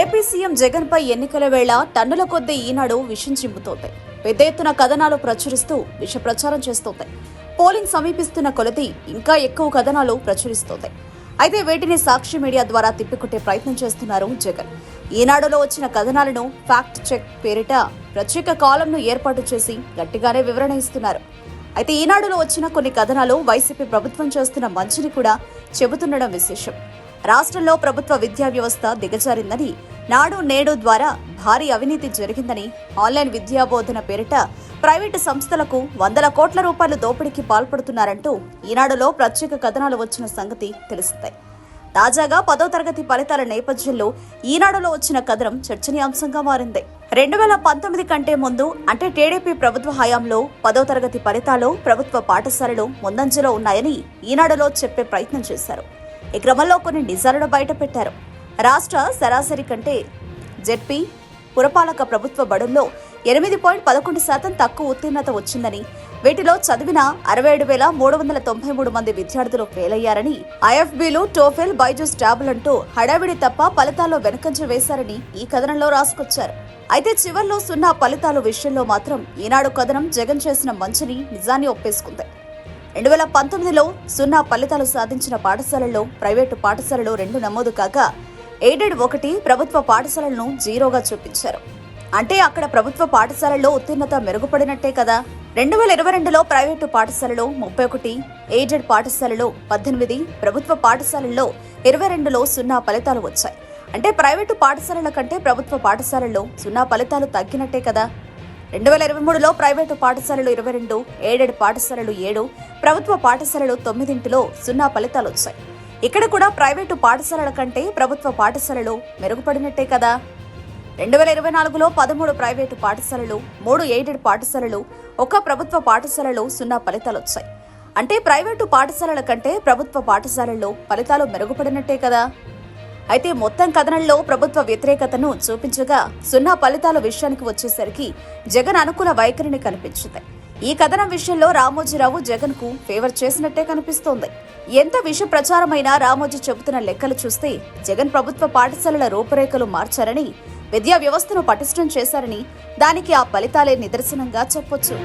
AP CM Jagan పై ఎన్నికల వేళ టన్నుల కొద్దీ ఈనాడు విషం చిమ్ముతోంది పెద్ద ఎత్తున కథనాలు ప్రచురిస్తూ విష ప్రచారం చేస్తోంది. పోలింగ్ సమీపిస్తున్న కొలది ఇంకా ఎక్కువ కథనాలు ప్రచురిస్తోంది. అయితే వీటిని సాక్షి మీడియా ద్వారా తిప్పికొట్టే ప్రయత్నం చేస్తున్నారు జగన్. ఈనాడులో వచ్చిన కథనాలను ఫ్యాక్ట్ చెక్ పేరిట ప్రత్యేక కాలంను ఏర్పాటు చేసి గట్టిగానే వివరణ ఇస్తున్నారు. అయితే ఈనాడులో వచ్చిన కొన్ని కథనాలు వైసీపీ ప్రభుత్వం చేస్తున్న మంచిని కూడా చెబుతుండడం విశేషం. రాష్ట్రంలో ప్రభుత్వ విద్యా వ్యవస్థ దిగజారిందని నాడు నేడు ద్వారా భారీ అవినీతి జరిగిందని ఆన్లైన్ విద్యాబోధన పేరిట ప్రైవేటు సంస్థలకు వందల కోట్ల రూపాయలు దోపిడీకి పాల్పడుతున్నారంటూ ఈనాడులో ప్రత్యేక కథనాలు వచ్చిన సంగతి తెలిసిందే. తాజాగా పదో తరగతి ఫలితాల నేపథ్యంలో ఈనాడులో వచ్చిన కథనం చర్చనీయాంశంగా మారింది. రెండు వేల పంతొమ్మిది కంటే ముందు అంటే టీడీపీ ప్రభుత్వ హయాంలో పదో తరగతి ఫలితాలు ప్రభుత్వ పాఠశాలలు ముందంజలో ఉన్నాయని ఈనాడులో చెప్పే ప్రయత్నం చేశారు. ఈ క్రమంలో కొన్ని నిజాలను బయటపెట్టారు రాష్ట్ర సరాసరి కంటే జెడ్పీ పురపాలక ప్రభుత్వ బడుల్లో ఎనిమిది పాయింట్ పదకొండు శాతం తక్కువ ఉత్తీర్ణత వచ్చిందని వీటిలో చదివిన అరవై ఏడు వేల మూడు వందల తొంభై మూడు మంది విద్యార్థులు ఫెయిల్ అయ్యారని ఐఎఫ్బీలు టోఫెల్ బైజూస్ ట్యాబులంటూ హడావిడి తప్ప ఫలితాల్లో వెనకంజ వేశారని ఈ కథనంలో రాసుకొచ్చారు. అయితే చివర్లో సున్నా ఫలితాల విషయంలో మాత్రం ఈనాడు కథనం జగన్ చేసిన మంచిని నిజాన్ని ఒప్పేసుకుంది. రెండు వేల పంతొమ్మిదిలో సున్నా ఫలితాలు సాధించిన పాఠశాలల్లో ప్రైవేటు పాఠశాలలు రెండు నమోదు కాగా ఎయిడెడ్ ఒకటి ప్రభుత్వ పాఠశాలలను జీరోగా చూపించారు. అంటే అక్కడ ప్రభుత్వ పాఠశాలల్లో ఉత్తీర్ణత మెరుగుపడినట్టే కదా. రెండు వేల ఇరవై రెండులో ప్రైవేటు పాఠశాలలో ముప్పై ఒకటి ఎయిడెడ్ పాఠశాలలో పద్దెనిమిది ప్రభుత్వ పాఠశాలల్లో ఇరవై రెండులో సున్నా ఫలితాలు వచ్చాయి. అంటే ప్రైవేటు పాఠశాలల కంటే ప్రభుత్వ పాఠశాలల్లో సున్నా ఫలితాలు తగ్గినట్టే కదా. రెండు వేల ఇరవై మూడులో ప్రైవేటు పాఠశాలలు ఇరవై రెండు ఏడెడ్ పాఠశాలలు ఏడు ప్రభుత్వ పాఠశాలలు తొమ్మిదింటిలో సున్నా ఫలితాలు వచ్చాయి ఇక్కడ కూడా ప్రైవేటు పాఠశాలల కంటే ప్రభుత్వ పాఠశాలలు మెరుగుపడినట్టే కదా. రెండు వేల ఇరవై నాలుగులో పదమూడు ప్రైవేటు పాఠశాలలు మూడు ఎయిడెడ్ పాఠశాలలు ఒక ప్రభుత్వ పాఠశాలలో సున్నా ఫలితాలు వచ్చాయి అంటే ప్రైవేటు పాఠశాలల కంటే ప్రభుత్వ పాఠశాలల్లో ఫలితాలు మెరుగుపడినట్టే కదా. అయితే మొత్తం కథనంలో ప్రభుత్వ వ్యతిరేకతను చూపించగా సున్నా ఫలితాల విషయానికి వచ్చేసరికి జగన్ అనుకూల వైఖరిని కనిపించింది. ఈ కథనం విషయంలో రామోజీరావు జగన్కు ఫేవర్ చేసినట్టే కనిపిస్తోంది. ఎంత విష ప్రచారమైనా రామోజీ చెబుతున్న లెక్కలు చూస్తే జగన్ ప్రభుత్వ పాఠశాలల రూపురేఖలు మార్చారని విద్యా వ్యవస్థను పటిష్టం చేశారని దానికి ఆ ఫలితాలే నిదర్శనంగా చెప్పొచ్చు.